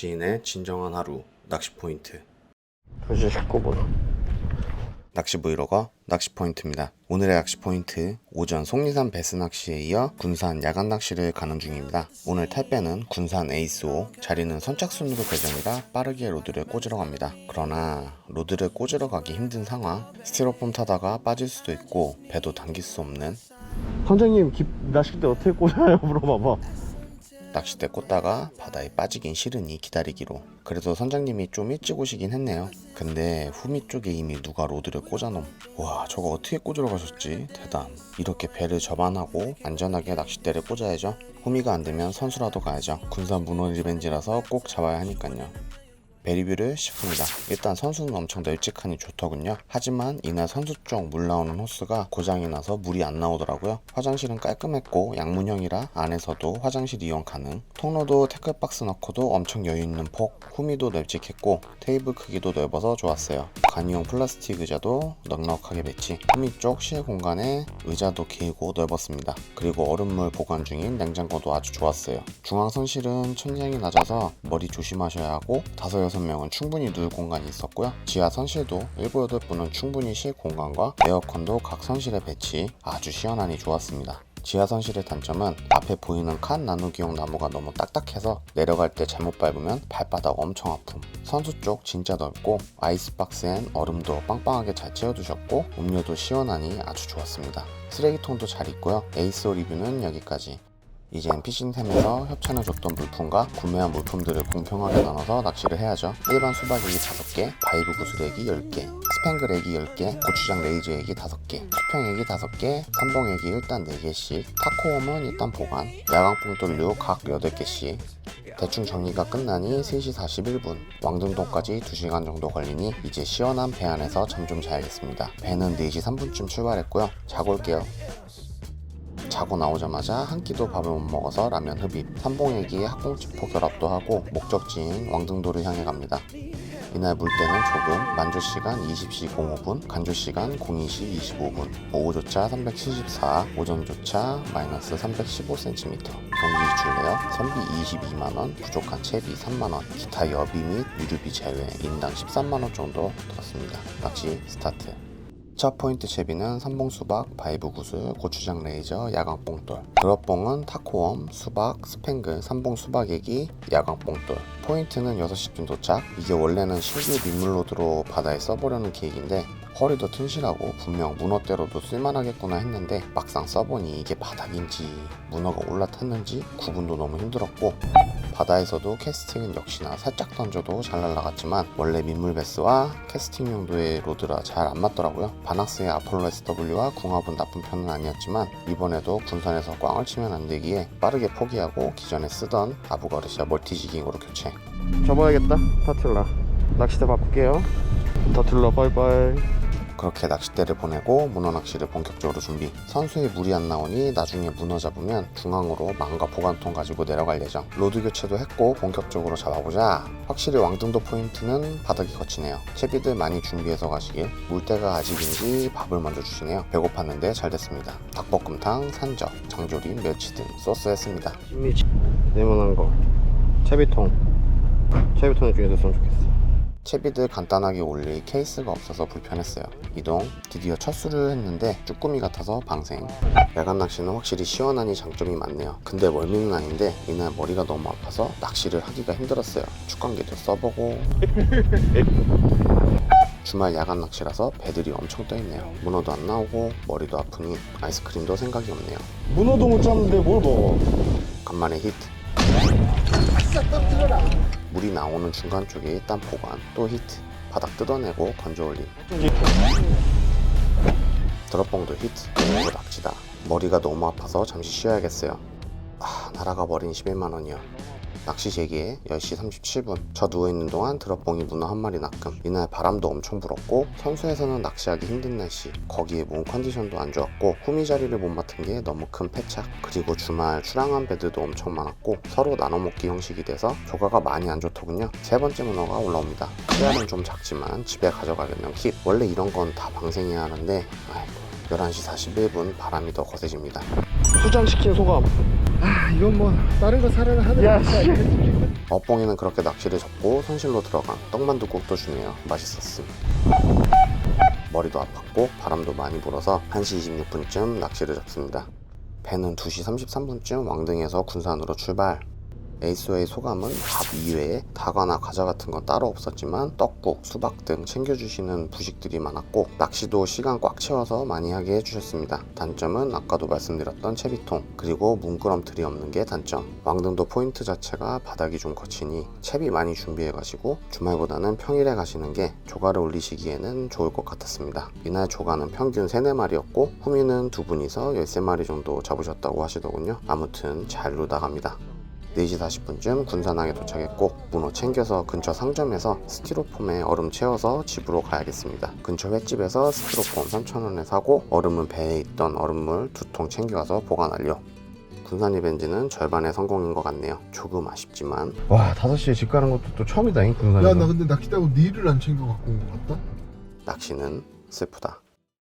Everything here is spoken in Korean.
낚시인의 진정한 하루 낚시 포인트 2시 19분 낚시 브이로거 낚시 포인트입니다. 오늘의 낚시 포인트 오전 속리산 베스 낚시에 이어 군산 야간 낚시를 가는 중입니다. 오늘 탈 배는 군산 에이스호 자리는 선착순으로 배정이라 빠르게 로드를 꽂으러 갑니다. 그러나 로드를 꽂으러 가기 힘든 상황 스티로폼 타다가 빠질 수도 있고 배도 당길 수 없는 선장님 기, 낚싯대 어떻게 꽂아요 물어봐봐 낚싯대 꽂다가 바다에 빠지긴 싫으니 기다리기로. 그래도 선장님이 좀 일찍 오시긴 했네요. 근데 후미 쪽에 이미 누가 로드를 꽂아놓음. 와 저거 어떻게 꽂으러 가셨지? 대단. 이렇게 배를 접안하고 안전하게 낚싯대를 꽂아야죠. 후미가 안 되면 선수라도 가야죠. 군산 문어 리벤지라서 꼭 잡아야 하니까요. 베리뷰를 씹습니다. 일단 선수는 엄청 널찍하니 좋더군요. 하지만 이날 선수 쪽 물 나오는 호스가 고장이 나서 물이 안 나오더라고요. 화장실은 깔끔했고 양문형이라 안에서도 화장실 이용 가능. 통로도 태클박스 넣고도 엄청 여유 있는 폭. 후미도 널찍했고 테이블 크기도 넓어서 좋았어요. 간이용 플라스틱 의자도 넉넉하게 배치. 후미 쪽 실 공간에 의자도 길고 넓었습니다. 그리고 얼음물 보관 중인 냉장고도 아주 좋았어요. 중앙 선실은 천장이 낮아서 머리 조심하셔야 하고 다섯 여섯 명은 충분히 누울 공간이 있었고요. 지하 선실도 일곱 여덟 분은 충분히 쉴 공간과 에어컨도 각 선실에 배치 아주 시원하니 좋았습니다. 지하 선실의 단점은 앞에 보이는 칸 나누기용 나무가 너무 딱딱해서 내려갈 때 잘못 밟으면 발바닥 엄청 아픔. 선수 쪽 진짜 넓고 아이스박스엔 얼음도 빵빵하게 잘 채워두셨고 음료도 시원하니 아주 좋았습니다. 쓰레기통도 잘 있고요. 에이스오 리뷰는 여기까지. 이젠 피싱템에서 협찬해줬던 물품과 구매한 물품들을 공평하게 나눠서 낚시를 해야죠. 일반 수박액이 5개, 바이브 구슬액이 10개, 스팽글 액이 10개, 고추장 레이저 액이 5개, 수평 액이 5개, 삼봉 액이 일단 4개씩, 타코웜은 일단 보관, 야광뽕 돌류 각 8개씩, 대충 정리가 끝나니 3시 41분, 왕등동까지 2시간 정도 걸리니 이제 시원한 배 안에서 잠 좀 자야겠습니다. 배는 4시 3분쯤 출발했고요. 자고 올게요. 자고 나오자마자 한 끼도 밥을 못 먹어서 라면 흡입, 삼봉애기에 학봉지포 결합도 하고 목적지인 왕등도를 향해 갑니다. 이날 물때는 조금, 만조시간 20시 05분, 간조시간 02시 25분, 오후조차 374, 오전조차 마이너스 315cm, 경기 줄레어 선비 22만원, 부족한 채비 3만원, 기타 여비 및 유류비 제외 인당 13만원 정도 들었습니다. 낚시 스타트. 첫 포인트 채비는 삼봉 수박, 바이브 구슬, 고추장 레이저, 야광 뽕돌. 드롭봉은 타코웜, 수박, 스팽글, 삼봉 수박액이, 야광 뽕돌. 포인트는 6시쯤 도착. 이게 원래는 신규 민물로드로 바다에 써보려는 계획인데 허리도 튼실하고 분명 문어대로도 쓸만하겠구나 했는데 막상 써보니 이게 바닥인지 문어가 올라탔는지 구분도 너무 힘들었고 바다에서도 캐스팅은 역시나 살짝 던져도 잘 날아갔지만 원래 민물 베스와 캐스팅 용도의 로드라 잘 안 맞더라고요. 바낙스의 아폴로 SW와 궁합은 나쁜 편은 아니었지만 이번에도 군산에서 꽝을 치면 안 되기에 빠르게 포기하고 기존에 쓰던 아부가르시아 멀티지깅으로 교체. 접어야겠다 터틀라 낚싯대 바꿀게요 터틀라 바이바이 그렇게 낚싯대를 보내고 문어 낚시를 본격적으로 준비. 선수에 물이 안 나오니 나중에 문어 잡으면 중앙으로 망과 보관통 가지고 내려갈 예정. 로드 교체도 했고 본격적으로 잡아보자. 확실히 왕등도 포인트는 바닥이 거치네요. 채비들 많이 준비해서 가시길. 물때가 아직인지 밥을 먼저 주시네요. 배고팠는데 잘 됐습니다. 닭볶음탕, 산적, 장조림, 멸치 등 소스 했습니다. 네모난 거 채비통 채비통이 중에 됐으면 좋겠어 채비들 간단하게 올릴 케이스가 없어서 불편했어요. 이동 드디어 첫 수를 했는데 쭈꾸미 같아서 방생. 야간 낚시는 확실히 시원하니 장점이 많네요. 근데 멀미는 아닌데 이날 머리가 너무 아파서 낚시를 하기가 힘들었어요. 축광기도 써보고 주말 야간 낚시라서 배들이 엄청 떠있네요. 문어도 안 나오고 머리도 아프니 아이스크림도 생각이 없네요. 문어도 못 잡는데 뭘 먹어 간만에 히트. 물이 나오는 중간 쪽에 일단 보관, 또 히트. 바닥 뜯어내고 건져 올림. 드롭봉도 히트. 그리고 낙지다. 머리가 너무 아파서 잠시 쉬어야겠어요. 아, 날아가 버린 11만원이요. 낚시 재개에 10시 37분. 저 누워있는 동안 드롭봉이 문어 한 마리 낚음. 이날 바람도 엄청 불었고, 선수에서는 낚시하기 힘든 날씨. 거기에 몸 컨디션도 안 좋았고, 후미 자리를 못 맡은 게 너무 큰 패착. 그리고 주말 출항한 배들도 엄청 많았고, 서로 나눠 먹기 형식이 돼서 조가가 많이 안 좋더군요. 세 번째 문어가 올라옵니다. 씨알은 좀 작지만 집에 가져가려면 킵. 원래 이런 건 다 방생해야 하는데, 아이고. 11시 41분 바람이 더 거세집니다. 수장시킨 소감. 아 이건 뭐 다른 거 사려면 하는. 알겠습니까? 어뽕에는 그렇게 낚시를 접고 손실로 들어간 떡만두국도 주네요. 맛있었음. 머리도 아팠고 바람도 많이 불어서 1시 26분쯤 낚시를 접습니다. 배는 2시 33분쯤 왕등에서 군산으로 출발. 에이스의 소감은 밥 이외에 다과나 과자 같은 건 따로 없었지만 떡국, 수박 등 챙겨주시는 부식들이 많았고 낚시도 시간 꽉 채워서 많이 하게 해주셨습니다. 단점은 아까도 말씀드렸던 채비통 그리고 문끄럼틀이 없는 게 단점. 왕등도 포인트 자체가 바닥이 좀 거치니 채비 많이 준비해 가시고 주말보다는 평일에 가시는 게 조가를 올리시기에는 좋을 것 같았습니다. 이날 조가는 평균 3, 4마리였고 후미는 두 분이서 13마리 정도 잡으셨다고 하시더군요. 아무튼 잘 놀다 갑니다. 4시 40분쯤 군산항에 도착했고 문어 챙겨서 근처 상점에서 스티로폼에 얼음 채워서 집으로 가야겠습니다. 근처 횟집에서 스티로폼 3,000원에 사고 얼음은 배에 있던 얼음물 두 통 챙겨가서 보관 완료. 군산 리벤지는 절반의 성공인 것 같네요. 조금 아쉽지만 와 5시에 집 가는 것도 또 처음이다 잉 군산에서. 야나 근데 낚시 따고 니를 안 챙겨 갖고 온거 같다? 낚시는 슬프다.